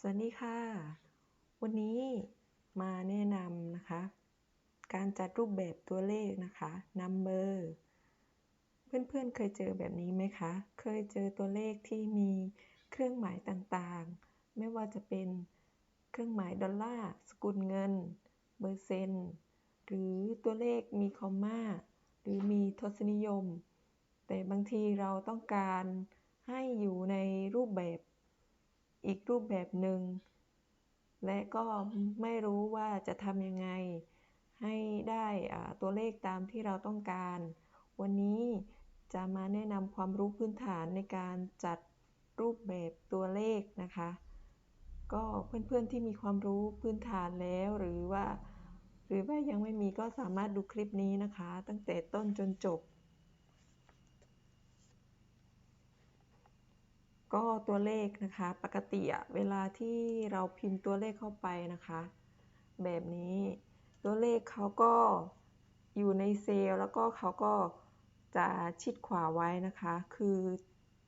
สวัสดีค่ะ วันนี้มาแนะนำนะคะ การจัดรูปแบบตัวเลขนะคะ number เพื่อนๆเคยเจอแบบนี้ไหมคะ เคยเจอตัวเลขที่มีเครื่องหมายต่างๆ ไม่ว่าจะเป็นเครื่องหมายดอลลาร์ สกุลเงิน เปอร์เซนต์ หรือตัวเลขมีคอมมาหรือมีทศนิยม แต่บางทีเราต้องการให้อยู่ในรูปแบบ อีกรูปแบบหนึ่ง และก็ไม่รู้ว่าจะทำยังไง ให้ได้ตัวเลขตามที่เราต้องการ วันนี้จะมาแนะนำความรู้พื้นฐานในการจัดรูปแบบตัวเลขนะคะ ก็เพื่อนๆที่มีความรู้พื้นฐานแล้วหรือว่า หรือว่ายังไม่มีก็สามารถดูคลิปนี้นะคะ ตั้งแต่ต้นจนจบ ก็ตัวเลขนะคะ ปกติเวลาที่เราพิมพ์ตัวเลขเข้าไปนะคะ แบบนี้ตัวเลขเขาก็อยู่ในเซลล์แล้วก็เขาก็จะชิดขวาไว้นะคะ คือ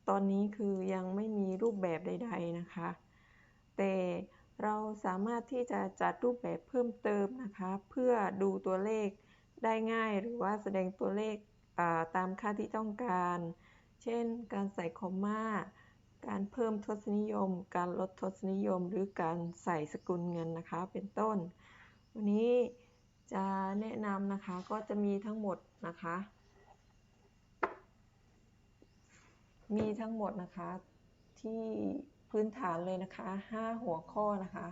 ตอนนี้คือยังไม่มีรูปแบบใด ๆนะคะ แต่เราสามารถที่จะจัดรูปแบบเพิ่มเติมนะคะ เพื่อดูตัวเลขได้ง่ายหรือว่าแสดงตัวเลขตามค่าที่ต้องการ เช่น การใส่คอมมา การเพิ่มทศนิยม การลดทศนิยม หรือการใส่สกุลเงินนะคะ เป็นต้น วันนี้จะแนะนำนะคะ ก็จะมีทั้งหมดนะคะ มีทั้งหมดนะคะที่พื้นฐานเลยนะคะ 5 หัวข้อนะคะ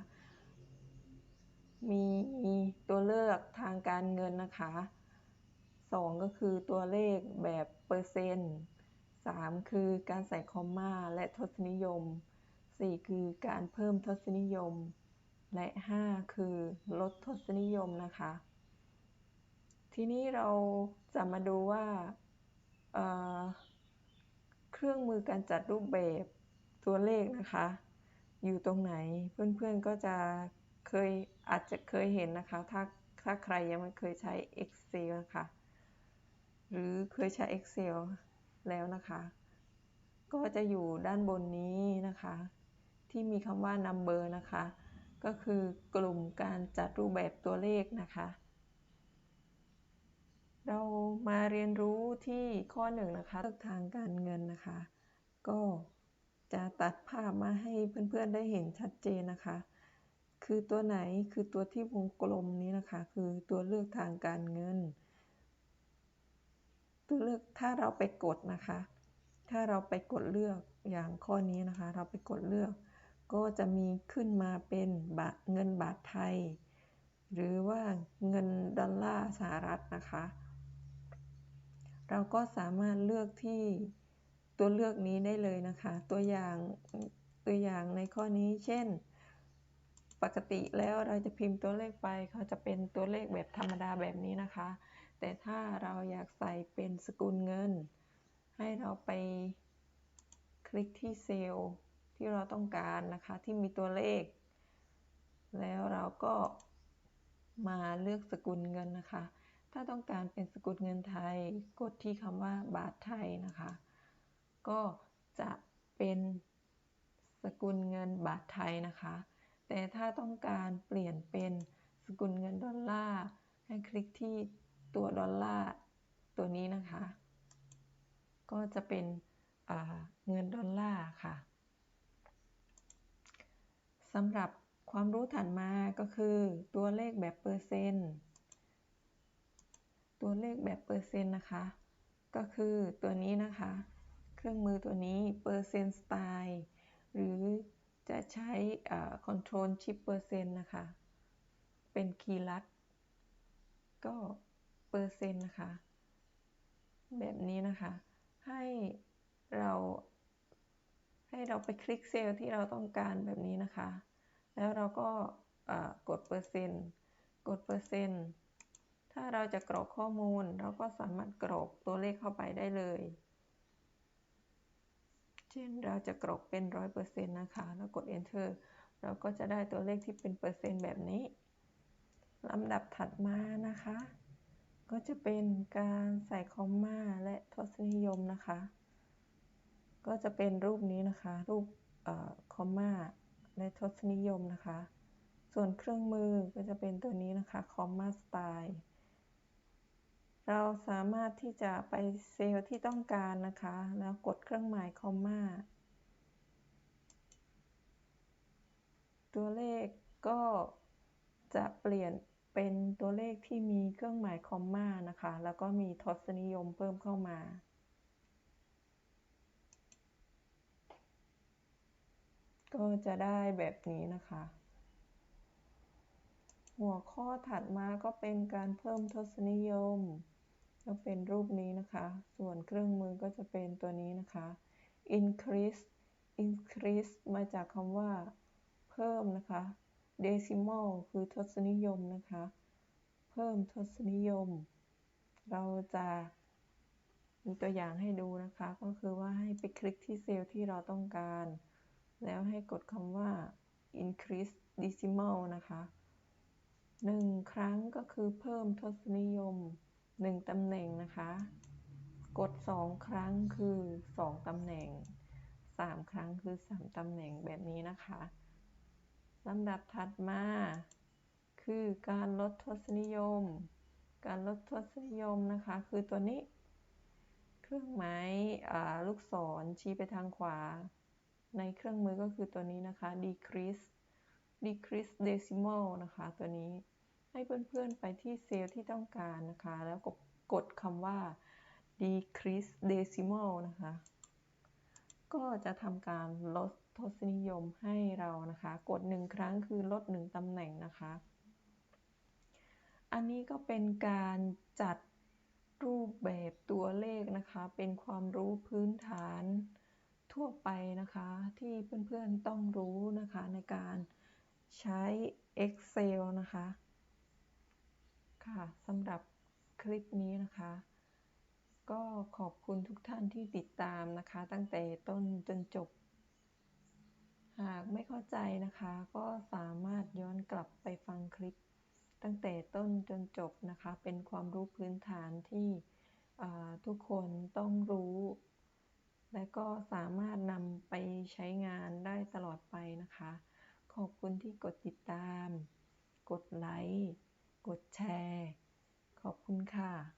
มีตัวเลือกทางการเงินนะคะ 2 ก็คือตัวเลขแบบเปอร์เซ็นต์ 3 คือการใส่คอมมาและทศนิยม 4 คือการเพิ่มทศนิยม และ 5 คือลดทศนิยมนะคะ ทีนี้เราจะมาดูว่าเครื่องมือการจัดรูปแบบตัวเลขนะคะ อยู่ตรงไหนเพื่อนๆก็จะเคยอาจจะเคยเห็นนะคะ ถ้าถ้าใครยังไม่เคยใช้ Excel นะคะ หรือเคยใช้ Excel แล้วนะคะ ก็จะอยู่ด้านบนนี้นะคะ ที่มีคำว่า number นะคะ ก็คือกลุ่มการจัดรูปแบบตัวเลขนะคะ เรามาเรียนรู้ที่ข้อหนึ่งนะคะเลือกทางการเงินนะคะ ก็จะตัดภาพมาให้เพื่อนๆได้เห็นชัดเจนนะคะ คือตัวไหนคือตัวที่วงกลมนี้นะคะ คือตัวเลือกทางการเงิน เลือกถ้าเราไปกดนะคะ ถ้าเราไปกดเลือกอย่างข้อนี้นะคะ เราไปกดเลือก ก็จะมีขึ้นมาเป็นบาทเงินบาทไทย หรือว่าเงินดอลลาร์สหรัฐนะคะ เราก็สามารถเลือกที่ตัวเลือกนี้ได้เลยนะคะ ตัวอย่างตัวอย่างในข้อนี้เช่น ปกติแล้วเราจะพิมพ์ตัวเลขไปเขาจะเป็นตัวเลขแบบธรรมดาแบบนี้นะคะ แต่ถ้าเราอยากใส่เป็นสกุลเงิน ให้เราไปคลิกที่เซลล์ที่เราต้องการนะคะที่มีตัวเลข แล้วเราก็มาเลือกสกุลเงินนะคะ ถ้าต้องการเป็นสกุลเงินไทย กดที่คำว่าบาทไทยนะคะ ก็จะเป็นสกุลเงินบาทไทยนะคะ แต่ถ้าต้องการเปลี่ยนเป็นสกุลเงินดอลลาร์ให้คลิกที่ ตัวดอลลาร์ตัวนี้นะคะ ก็จะเป็นเงินดอลลาร์ค่ะสำหรับความรู้ถัดมาก็คือตัวเลขแบบเปอร์เซนต์ตัวเลขแบบเปอร์เซนต์นะคะ ก็คือตัวนี้นะคะ เครื่องมือตัวนี้เปอร์เซนต์สไตล์หรือจะใช้ control shift เปอร์เซนต์นะคะ เป็นคีย์ลัด ก็ เปอร์เซ็นต์นะคะ แบบนี้นะคะ ให้เราให้เราไปคลิกเซลล์ที่เราต้องการแบบนี้นะคะ แล้วเราก็กดเปอร์เซ็นต์กดเปอร์เซ็นต์ถ้าเราจะกรอกข้อมูล เราก็สามารถกรอกตัวเลขเข้าไปได้เลย เช่นเราจะกรอกเป็นร้อยเปอร์เซ็นต์นะคะ แล้วกด enter เราก็จะได้ตัวเลขที่เป็นเปอร์เซ็นต์แบบนี้ลำดับถัดมานะคะ ก็จะเป็นการใส่คอมมาและทศนิยมนะคะ ก็จะเป็นรูปนี้นะคะ รูปคอมมาในทศนิยมนะคะ ส่วนเครื่องมือก็จะเป็นตัวนี้นะคะ comma style เราสามารถที่จะไปเซลล์ที่ต้องการนะคะ แล้วกดเครื่องหมายคอมมาตัวเลขก็จะเปลี่ยน เป็นตัวเลขที่มีเครื่องหมายคอมมานะคะ แล้วก็มีทศนิยมเพิ่มเข้ามา ก็จะได้แบบนี้นะคะ หัวข้อถัดมาก็เป็นการเพิ่มทศนิยม ก็เป็นรูปนี้นะคะ ส่วนเครื่องมือก็จะเป็นตัวนี้นะคะ increase increase มาจากคำว่า เพิ่มนะคะ decimal คือทศนิยมนะคะ เพิ่มทศนิยม เราจะมีตัวอย่างให้ดูนะคะ ก็คือว่าให้ไปคลิกที่เซลล์ที่เราต้องการ แล้วให้กดคำว่า increase decimal นะคะหนึ่งครั้งก็คือเพิ่มทศนิยมหนึ่งตำแหน่งนะคะ กดสองครั้งคือสองตำแหน่งสามครั้งคือสามตำแหน่งแบบนี้นะคะ ลำดับถัดมา คือการลดทศนิยม การลดทศนิยมนะคะ คือตัวนี้ เครื่องหมายลูกศรชี้ไปทางขวา ในเครื่องมือก็คือตัวนี้นะคะ decrease decrease decimal นะคะ ตัวนี้ให้เพื่อนๆไปที่เซลล์ที่ต้องการนะคะ แล้วกดกดคำว่า decrease decimal นะคะ ก็จะทำการลด ทศนิยมให้เรานะคะ กดหนึ่งครั้งคือลดหนึ่งตำแหน่งนะคะ อันนี้ก็เป็นการจัดรูปแบบตัวเลขนะคะ เป็นความรู้พื้นฐานทั่วไปนะคะ ที่เพื่อนๆต้องรู้นะคะในการใช้ Excel นะคะ ค่ะสำหรับคลิปนี้นะคะ ก็ขอบคุณทุกท่านที่ติดตามนะคะ ตั้งแต่ต้นจนจบ หากไม่เข้าใจนะคะ ก็สามารถย้อนกลับไปฟังคลิป ตั้งแต่ต้นจนจบนะคะ เป็นความรู้พื้นฐานที่ทุกคนต้องรู้ และก็สามารถนำไปใช้งานได้ตลอดไปนะคะ ขอบคุณที่กดติดตาม กดไลค์ กดแชร์ ขอบคุณค่ะ